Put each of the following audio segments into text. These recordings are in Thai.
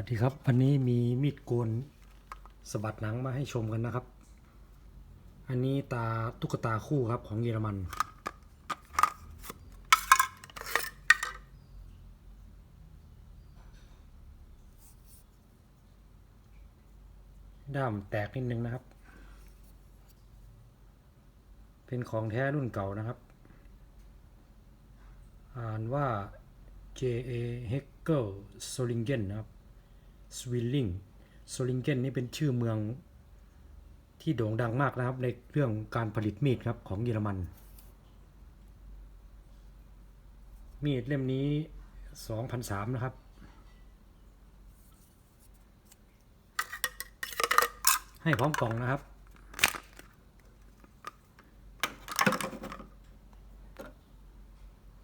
วัสดีครับ วันนี้มีมีดโกนสะบัดหนังมาให้ชมกันนะครับ อันนี้ตาตุ๊กตาคู่ครับของเยอรมัน ด้ามแตกนิดนึงนะครับ เป็นของแท้รุ่นเก่านะครับ อ่านว่า J.A. Heckel Solingen นะครับ Swilling Solingen นี่เป็นชื่อเมืองที่โด่งดังมากนะครับในเรื่องการผลิตมีดครับของเยอรมัน มีดเล่มนี้ 2,003 นะครับ ให้พร้อมกล่องนะครับ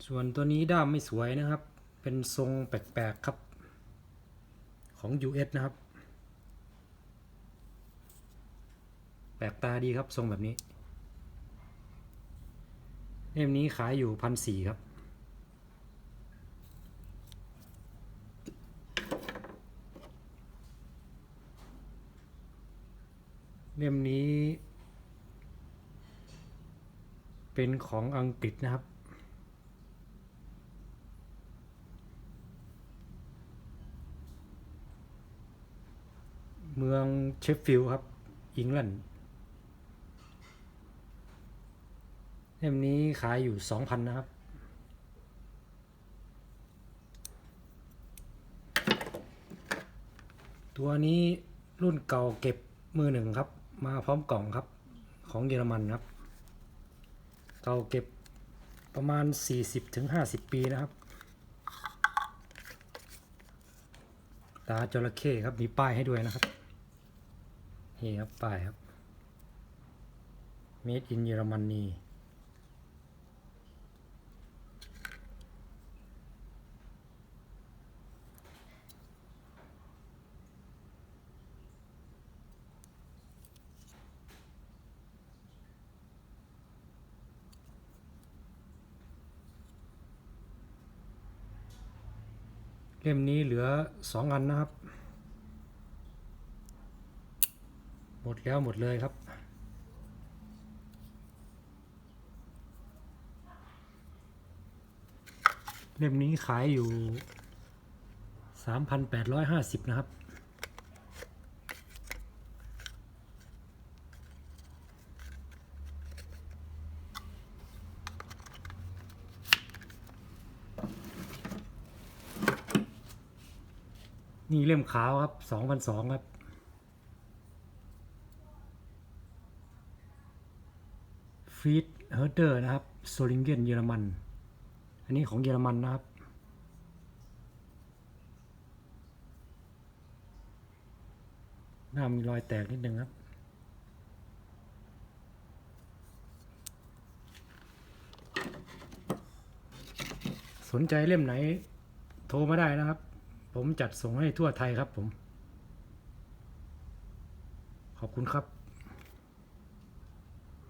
ส่วนตัวนี้ด้ามไม่สวยนะครับ เป็นทรงแปลกๆครับ ของ US นะครับ แปลกตาดีครับทรงแบบนี้ เล่มนี้ขายอยู่พันสี่ครับ เล่มนี้ เป็นของอังกฤษนะครับ เมืองเชฟฟิลด์ครับอิงแลนด์เล่มนี้ขายอยู่สองพันนะครับ ตัวนี้รุ่นเก่าเก็บมือหนึ่งครับ มาพร้อมกล่องครับ ของเยอรมันครับ เก่าเก็บประมาณ 40-50 ปีนะครับตาจระเข้ครับ มีป้ายให้ด้วยนะครับ นี่ครับป้ายครับ Made in เยอรมนีเล่มนี้เหลือสองอันนะครับ หมดแล้วหมดเลยครับ เล่มนี้ขายอยู่ 3,850 นะครับนี่เล่มขาวครับ2,200ครับ ฟีดเฮอร์เดอร์นะครับโซลิงเกนเยอรมัน อันนี้ของเยอรมันนะครับ หน้ามีรอยแตกนิดนึงครับสนใจเล่มไหนโทรมาได้นะครับ ผมจัดส่งให้ทั่วไทยครับผม ขอบคุณครับ